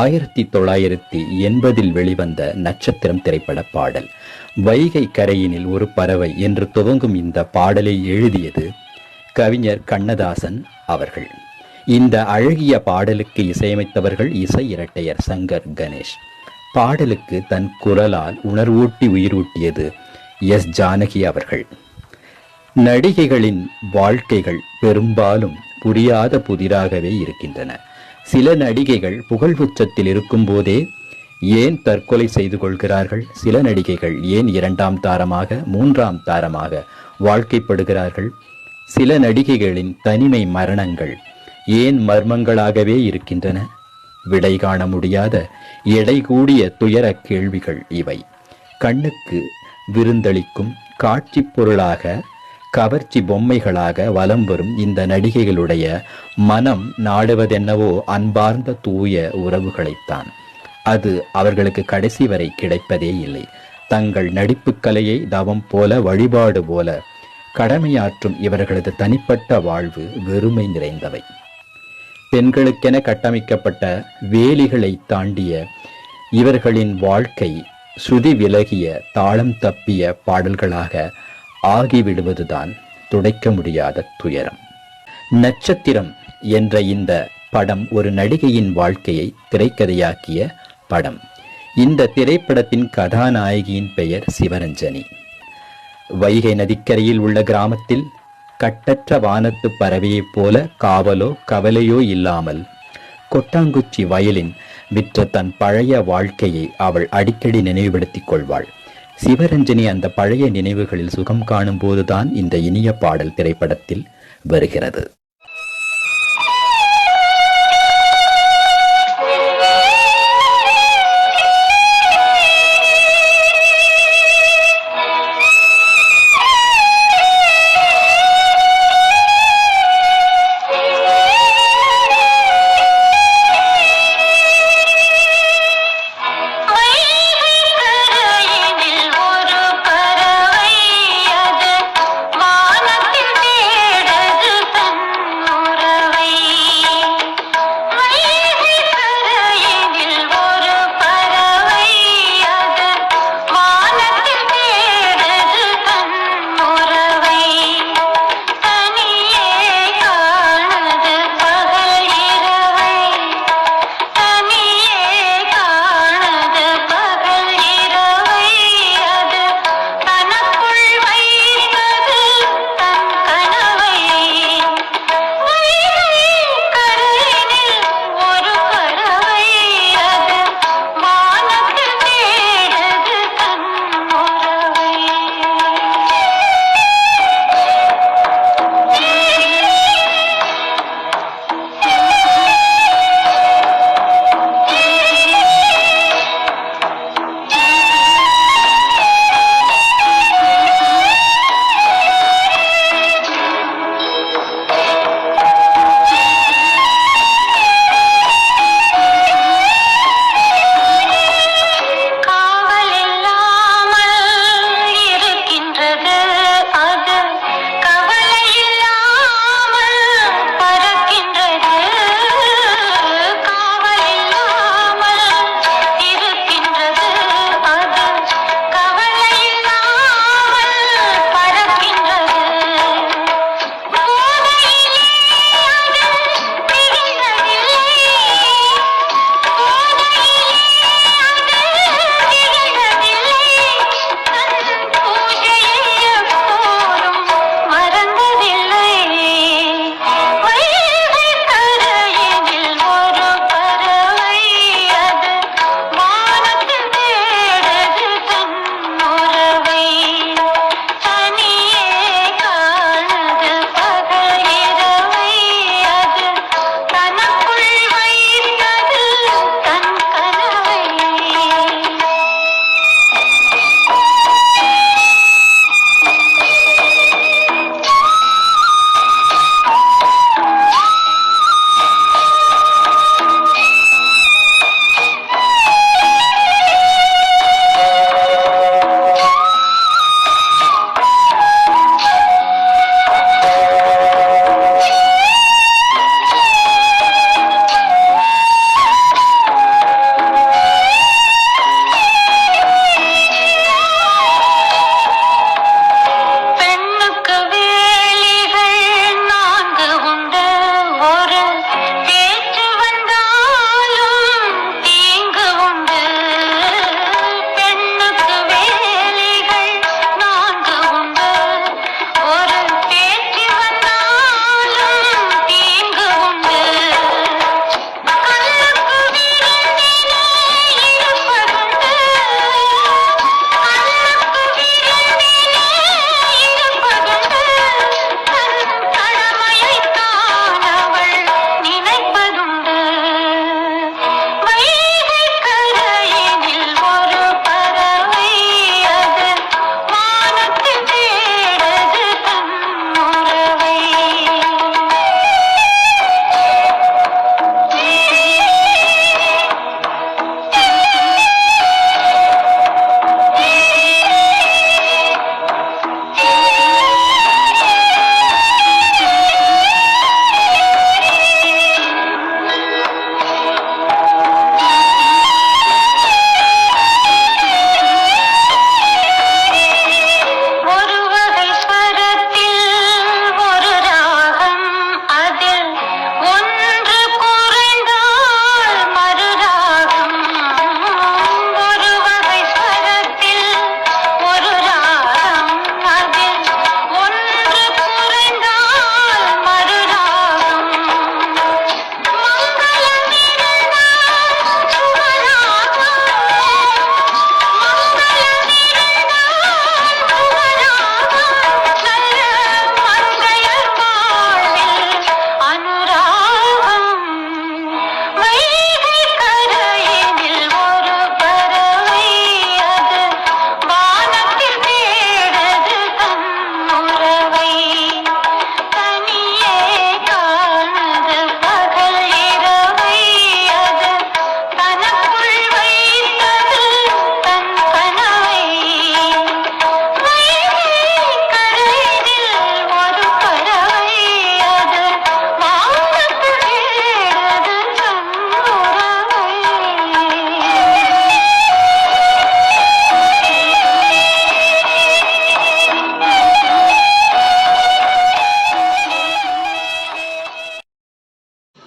ஆயிரத்தி தொள்ளாயிரத்தி எண்பதில் வெளிவந்த நட்சத்திரம் திரைப்பட பாடல். வைகை கரையினில் ஒரு பறவை என்று துவங்கும் இந்த பாடலை எழுதியது கவிஞர் கண்ணதாசன் அவர்கள். இந்த அழகிய பாடலுக்கு இசையமைத்தவர்கள் இசை இரட்டையர் சங்கர் கணேஷ். பாடலுக்கு தன் குரலால் உணர்வூட்டி உயிரூட்டியது எஸ் ஜானகி அவர்கள். நடிகைகளின் வாழ்க்கைகள் பெரும்பாலும் புரியாத புதிராகவே இருக்கின்றன. சில நடிகைகள் புகழ் உச்சத்தில் இருக்கும்போதே ஏன் தற்கொலை செய்து கொள்கிறார்கள்? சில நடிகைகள் ஏன் இரண்டாம் தாரமாக மூன்றாம் தாரமாக வாழ்க்கைப்படுகிறார்கள்? சில நடிகைகளின் தனிமை மரணங்கள் ஏன் மர்மங்களாகவே இருக்கின்றன? விடை காண முடியாத எடை கூடிய துயர கேள்விகள் இவை. கண்ணுக்கு விருந்தளிக்கும் காட்சி பொருளாக கவர்ச்சி பொம்மைகளாக வலம் வரும் இந்த நடிகைகளுடைய மனம் நாடுவதென்னவோ அன்பார்ந்த தூய உறவுகளைத்தான். அது அவர்களுக்கு கடைசி வரை கிடைப்பதே இல்லை. தங்கள் நடிப்பு கலையை தவம் போல வழிபாடு போல கடமையாற்றும் இவர்களது தனிப்பட்ட வாழ்வு வெறுமை நிறைந்தவை. பெண்களுக்கென கட்டமைக்கப்பட்ட வேலிகளை தாண்டிய இவர்களின் வாழ்க்கை சுதி விலகிய தாளம் தப்பிய பாடல்களாக ஆகிவிடுவதுதான் துடைக்க முடியாத துயரம். நட்சத்திரம் என்ற இந்த படம் ஒரு நடிகையின் வாழ்க்கையை திரைக்கதையாக்கிய படம். இந்த திரைப்படத்தின் கதாநாயகியின் பெயர் சிவரஞ்சனி. வைகை நதிக்கரையில் உள்ள கிராமத்தில் கட்டற்ற வானத்து பறவையைப் போல காவலோ கவலையோ இல்லாமல் கொட்டாங்குச்சி வயலின் விற்ற தன் பழைய வாழ்க்கையை அவள் அடிக்கடி நினைவுபடுத்திக் கொள்வாள். சிவரஞ்சனி அந்த பழைய நினைவுகளில் சுகம் காணும் போதுதான் இந்த இனிய பாடல் திரைப்படத்தில் வருகிறது.